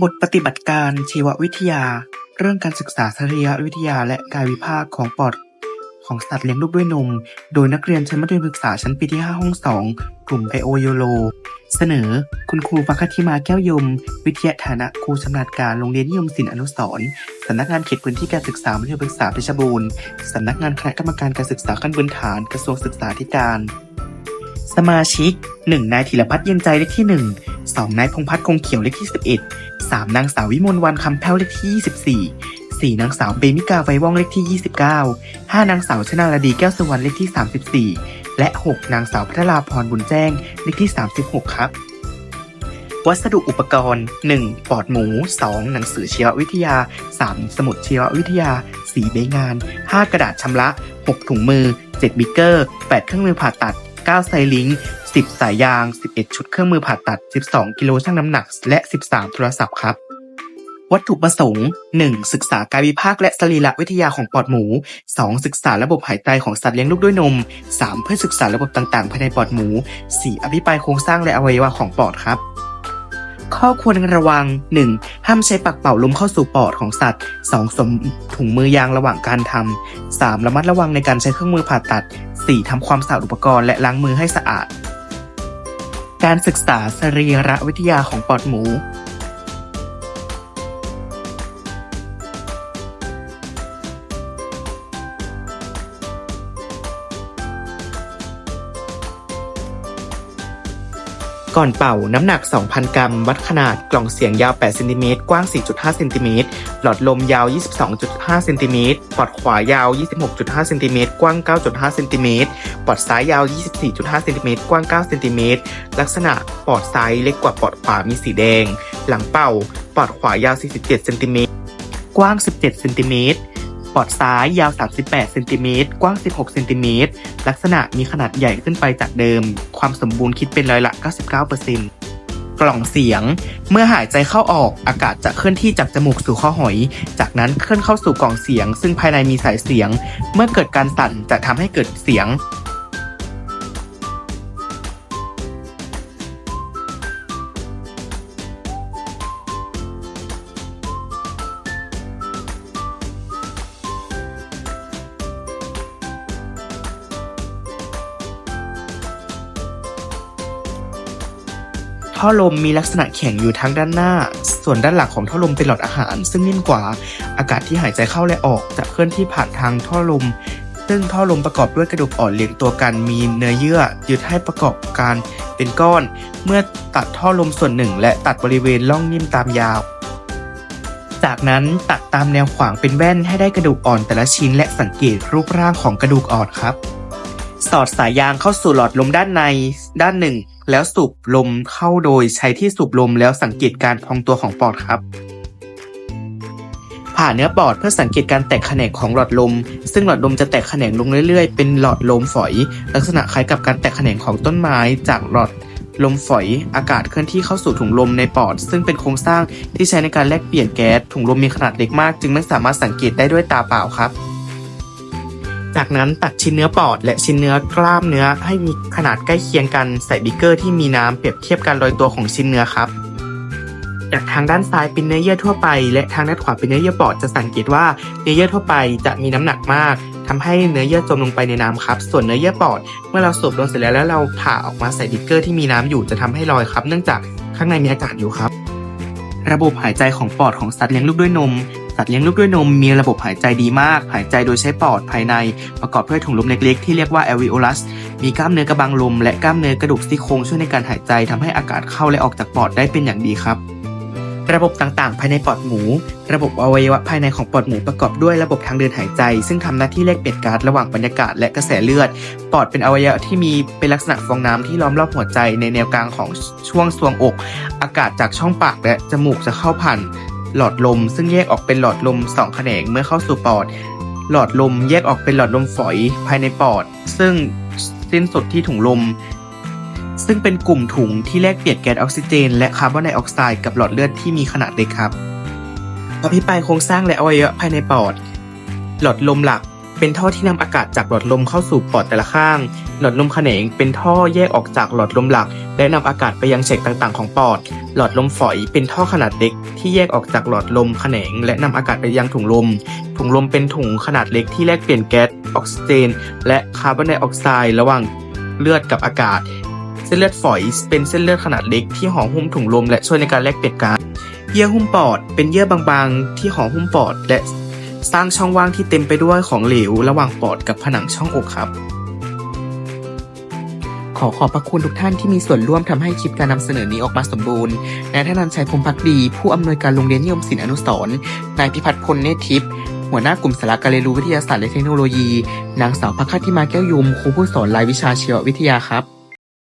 บทปฏิบัติการชีววิทยา เรื่องการศึกษาสรีรวิทยาและกายวิภาคของปอดของสัตว์เลี้ยงลูกด้วยนม โดยนักเรียนชั้นมัธยมศึกษาชั้นปีที่ 5 ห้อง 2 กลุ่มไบโอโยโล เสนอ คุณครูปัคติมาแก้วยม วิทยาฐานะครูชำนาญการโรงเรียนนิยมศิลป์อนุสรณ์สำนักงานเขตพื้นที่การศึกษามัธยมศึกษาเพชรบูรณ์สำนักงานคณะกรรมการการศึกษาขั้นพื้นฐานกระทรวงศึกษาธิการ สมาชิก 1 นายธีรพัฒน์เย็นใจเลขที่ 1 2 นายพงพัฒน์คงเขียวเลขที่ 11 3นางสาววิมลวันคำแพ้วเลขที่ 24 4นางสาวเบมิกาไวว่องเลขที่ 29 5นางสาวชนาลดีแก้วสวรรณเลขที่ 34 และ 6 นางสาวพัทราพรบุญแจ้งเลขที่ 36 ครับ วัสดุอุปกรณ์ 1. ปอดหมู 2. หนังสือชีววิทยา 3. สมุดชีววิทยา 4. ใบงาน 5. กระดาษชำระ 6. ถุงมือ 7. บิกเกอร์ 8. เครื่องมือผ่าตัด 9 ไซลิง 10 สายยาง 11 ชุดเครื่องมือผ่าตัด 12 กิโลชั่งน้ำหนัก และ 13 โทรศัพท์ครับ วัตถุประสงค์ 1. ศึกษากายวิภาคและสรีระวิทยาของปอดหมู 2. ศึกษาระบบหายใจของสัตว์เลี้ยงลูกด้วยนม 3. เพื่อศึกษาระบบต่างๆ ภายในปอดหมู 4. อภิปรายโครงสร้างและอวัยวะของปอดครับข้อควรระวัง 1. ห้ามใช้ปักเป่าลมเข้าสู่ปอดของสัตว์ 2. สวมถุงมือยางระหว่างการทำ 3. ระมัดระวังในการใช้เครื่องมือผ่าตัด 4. ทำความสะอาดอุปกรณ์และล้างมือให้สะอาด การศึกษาสรีรวิทยาของปอดหมู ก่อนเป่าน้ำหนัก 2,000 กรัม วัดขนาดกล่องเสียงยาว 8 เซนติเมตร กว้าง 4.5 เซนติเมตร หลอดลมยาว 22.5 เซนติเมตร ปอดขวายาว 26.5 เซนติเมตร กว้าง 9.5 เซนติเมตร ปอดซ้ายยาว 24.5 เซนติเมตร กว้าง 9 เซนติเมตร ลักษณะปอดซ้ายเล็กกว่าปอดขวา มีสีแดง หลังเป่า ปอดขวายาว 47 เซนติเมตร กว้าง 17 เซนติเมตร ปอดซ้ายยาว 38 เซนติเมตร กว้าง 16 เซนติเมตร ลักษณะมีขนาดใหญ่ขึ้นไปจากเดิม ความสมบูรณ์คิดเป็นร้อยละ 99%กล่องเสียง เมื่อหายใจเข้าออก อากาศจะเคลื่อนที่จากจมูกสู่ข้อหอย จากนั้นเคลื่อนเข้าสู่กล่องเสียง ซึ่งภายในมีสายเสียง เมื่อเกิดการสั่นจะทำให้เกิดเสียง ท่อลมมีลักษณะแข็งอยู่ทั้งด้านหน้า ส่วนด้านหลังของท่อลมเป็นหลอดอาหาร ซึ่งนิ่มกว่า อากาศที่หายใจเข้าและออกจะเคลื่อนที่ผ่านทางท่อลม ซึ่งท่อลมประกอบด้วยกระดูกอ่อนเรียงตัวกัน มีเนื้อเยื่อยึดให้ประกอบการเป็นก้อน เมื่อตัดท่อลมส่วนหนึ่ง และตัดบริเวณร่องนิ่มตามยาวจากนั้นตัดตามแนวขวางเป็นแว่นให้ได้กระดูกอ่อนแต่ละชิ้นและสังเกตรูปร่างของกระดูกอ่อนครับ สอดสายยางเข้าสู่หลอดลมด้านในด้านหนึ่ง แล้วสูบลมเข้าโดยใช้ที่สูบลมแล้วสังเกตการพองตัวของปอดครับ ผ่าเนื้อปอดเพื่อสังเกตการแตกแขนงของหลอดลม ซึ่งหลอดลมจะแตกแขนงลงเรื่อยๆ เป็นหลอดลมฝอย ลักษณะคล้ายกับการแตกแขนงของต้นไม้จากหลอดลมฝอยอากาศเคลื่อนที่เข้าสู่ถุงลมในปอด ซึ่งเป็นโครงสร้างที่ใช้ในการแลกเปลี่ยนแก๊สถุงลมมีขนาดเล็กมาก จึงไม่สามารถสังเกตได้ด้วยตาเปล่าครับ จากนั้นตัดชิ้นเนื้อปอด และชิ้นเนื้อกล้ามเนื้อให้มีขนาดใกล้เคียงกันใส่บิกเกอร์ที่มีน้ำเปรียบเทียบการลอยตัวของชิ้นเนื้อครับ จากทางด้านซ้ายเป็นเนื้อเยื่อทั่วไป และทางด้านขวาเป็นเนื้อเยื่อปอดจะสังเกตว่าเนื้อเยื่อทั่วไปจะมีน้ำหนักมากทำให้เนื้อเยื่อจมลงไปในน้ำครับ ส่วนเนื้อเยื่อปอด เมื่อเราสูบลมเสร็จแล้วแล้วเราผ่าออกมาใส่บิกเกอร์ที่มีน้ำอยู่จะทำให้ลอยครับ เนื่องจากข้างในมีอากาศอยู่ครับ ระบบหายใจของปอดของสัตว์เลี้ยงลูกด้วยนม สัตว์เลี้ยงลูกด้วยนมมีระบบหายใจดีมาก หายใจโดยใช้ปอดภายใน ประกอบด้วยถุงลมเล็กๆ ที่เรียกว่า alveolus มีกล้ามเนื้อกระบังลม และกล้ามเนื้อกระดูกซี่โครงช่วยในการหายใจทำให้อากาศเข้าและออกจากปอดได้เป็นอย่างดีครับระบบต่างๆ ภายในปอดหมู ระบบอวัยวะภายในของปอดหมูประกอบด้วยระบบทางเดินหายใจ ซึ่งทำหน้าที่แลกเปลี่ยนก๊าซระหว่างบรรยากาศและกระแสเลือด ปอดเป็นอวัยวะที่มีเป็นลักษณะฟองน้ำที่ล้อมรอบหัวใจในแนวกลางของช่วงทรวงอก อากาศจากช่องปากและจมูกจะเข้าผ่าน หลอดลม ซึ่งแยกออกเป็นหลอดลมสองแขนงเมื่อเข้าสู่ปอด หลอดลมแยกออกเป็นหลอดลมฝอยภายในปอด ซึ่งสิ้นสุดที่ถุงลม ซึ่งเป็นกลุ่มถุงที่แลกเปลี่ยนแก๊สออกซิเจน และคาร์บอนไดออกไซด์กับหลอดเลือดที่มีขนาดเล็กครับอภิปรายโครงสร้างและอวัยวะภายในปอด หลอดลมหลัก เป็นท่อที่นำอากาศจากหลอดลมเข้าสู่ปอดแต่ละข้าง หลอดลมแขนงเป็นท่อแยกออกจากหลอดลมหลัก และนำอากาศไปยังเฉกต่างๆของปอด หลอดลมฝอยเป็นท่อขนาดเล็ก ที่แยกออกจากหลอดลมแขนง และนำอากาศไปยังถุงลม ถุงลมเป็นถุงขนาดเล็กที่แลกเปลี่ยนแก๊สออกซิเจน และคาร์บอนไดออกไซด์ระหว่างเลือดกับอากาศ เส้นเลือดฝอยเป็นเส้นเลือดขนาดเล็กที่ห่อหุ้มถุงลมและช่วยในการแลกเปลี่ยนก๊าซเยื่อหุ้มปอด เป็นเยื่อบางๆ ที่ห่อหุ้มปอด และ สร้างช่องว่างที่เต็มไปด้วยของเหลว ระหว่างปอดกับผนังช่องอกครับ ขอขอบพระคุณทุกท่านที่มีส่วนร่วมทำให้คลิปการนำเสนอนี้ออกมาสมบูรณ์นายธนันชัยพรมพักดี ผู้อำนวยการโรงเรียนนิยมศิลป์อนุสรณ์นายพิพัฒน์พลเนตทิพย์หัวหน้ากลุ่มสาระการเรียนรู้วิทยาศาสตร์และเทคโนโลยี นางสาวพักคติมาแก้วยุมครูผู้สอนรายวิชาชีววิทยาครับ